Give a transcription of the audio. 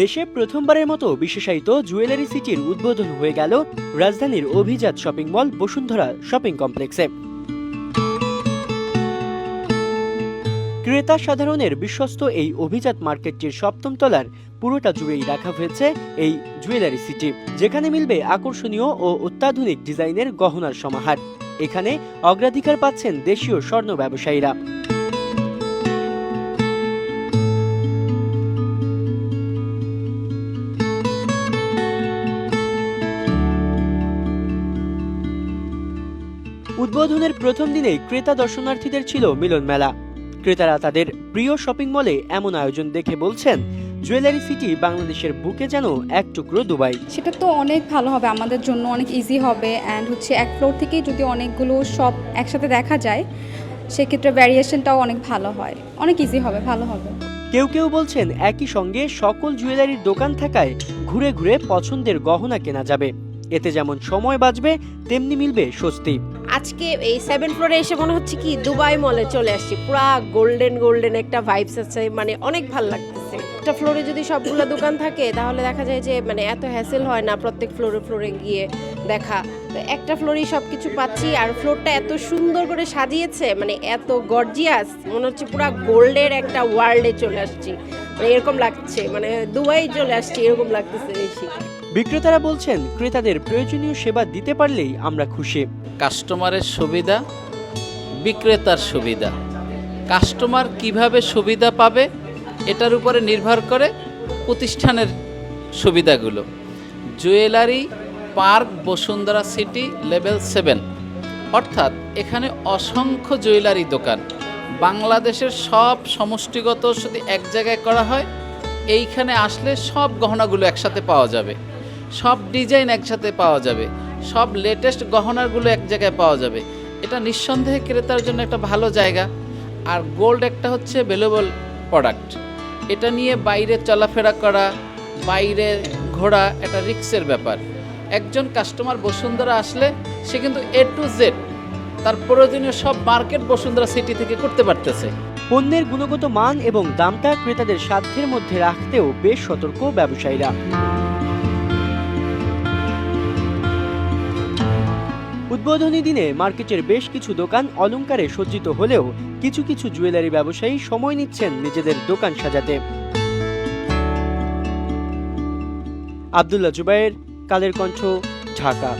দেশে প্রথমবারের মতো বিশেষায়িত জুয়েলারি সিটির উদ্বোধন হয়ে গেল রাজধানীর অভিজাত শপিং মল বসুন্ধরা শপিং কমপ্লেক্সে। ক্রেতা সাধারণের বিশ্বস্ত এই অভিজাত মার্কেটটির সপ্তম তলার পুরোটা জুড়েই রাখা হয়েছে এই জুয়েলারি সিটি, যেখানে মিলবে আকর্ষণীয় ও অত্যাধুনিক ডিজাইনের গহনার সমাহার। এখানে অগ্রাধিকার পাচ্ছেন দেশীয় স্বর্ণ ব্যবসায়ীরা। উদ্বোধনের প্রথম দিনে ক্রেতা দর্শনার্থীদের ছিল মিলন মেলা। ক্রেতারা তাদের প্রিয় শপিং মলে এমন আয়োজন দেখে বলছেন জুয়েলারি সিটি বাংলাদেশের বুকে যেন এক টুকরো দুবাই। সেটা তো অনেক ভালো হবে আমাদের জন্য অনেক ইজি হবে অ্যান্ড হচ্ছে এক ফ্লোর থেকেই যদি অনেকগুলো শপ একসাথে দেখা যায় সেক্ষেত্রে ভ্যারিয়েশনটাও অনেক ভালো হয়। অনেক ইজি হবে ভালো হবে। কেউ কেউ বলছেন একই সঙ্গে সকল জুয়েলারির দোকান থাকায় ঘুরে ঘুরে পছন্দের গহনা কেনা যাবে। এতে যেমন সময় বাঁচবে, তেমনি মিলবে স্বস্তি। আজকে এই সেভেন ফ্লোরে এসে মনে হচ্ছে কি, দুবাই মলে চলে আসছি। পুরা গোল্ডেন গোল্ডেন একটা ভাইবস আছে মানে অনেক ভালো লাগতেছে। একটা ফ্লোরে যদি সবগুলো দোকান থাকে, তাহলে দেখা যায় যে মানে এত হ্যাসেল হয় না প্রত্যেক ফ্লোরে ফ্লোরে গিয়ে দেখা। তো একটা ফ্লোরেই সব কিছু পাচ্ছি, আর ফ্লোরটা এত সুন্দর করে সাজিয়েছে মানে এত গর্জিয়াস মনে হচ্ছে পুরা গোল্ডের একটা ওয়ার্ল্ডে চলে আসছি। মানে এরকম লাগছে মানে দুবাই চলে আসছি, এরকম লাগতেছে বেশি। বিক্রেতারা বলছেন, ক্রেতাদের প্রয়োজনীয় সেবা দিতে পারলেই আমরা খুশি। কাস্টমারের সুবিধা, বিক্রেতার সুবিধা। কাস্টমার কীভাবে সুবিধা পাবে, এটার উপরে নির্ভর করে প্রতিষ্ঠানের সুবিধাগুলো। Jewellery park, Bashundhara city, level seven. অর্থাৎ এখানে অসংখ্য জুয়েলারি দোকান। বাংলাদেশের সব সমষ্টিগত যদি এক জায়গায় করা হয়, এইখানে আসলে সব গহনাগুলো একসাথে পাওয়া যাবে। সব ডিজাইন একসাথে পাওয়া যাবে। সব লেটেস্ট গহনাগুলো এক জায়গায় পাওয়া যাবে। এটা নিঃসন্দেহে ক্রেতার জন্য একটা ভালো জায়গা। আর গোল্ড একটা হচ্ছে ভ্যালুয়েবল প্রোডাক্ট এটা নিয়ে বাইরে চলাফেরা করা, বাইরে ঘোরা একটা রিক্সের ব্যাপার। একজন কাস্টমার বসুন্ধরা আসলে সে কিন্তু এ টু জেড তার প্রয়োজনীয় সব মার্কেট বসুন্ধরা সিটি থেকে করতে পারতেছে। পণ্যের গুণগত মান এবং দামটা ক্রেতাদের সাধ্যের মধ্যে রাখতেও বেশ সতর্ক ব্যবসায়ীরা। উদ্বোধনী দিনে মার্কেটের বেশ কিছু দোকান অলঙ্কারে সজ্জিত হলেও কিছু কিছু জুয়েলারি ব্যবসায়ী সময় নিচ্ছেন নিজেদের দোকান সাজাতে। আবদুল্লাহ জুবাইর, কালের কণ্ঠ, ঢাকা।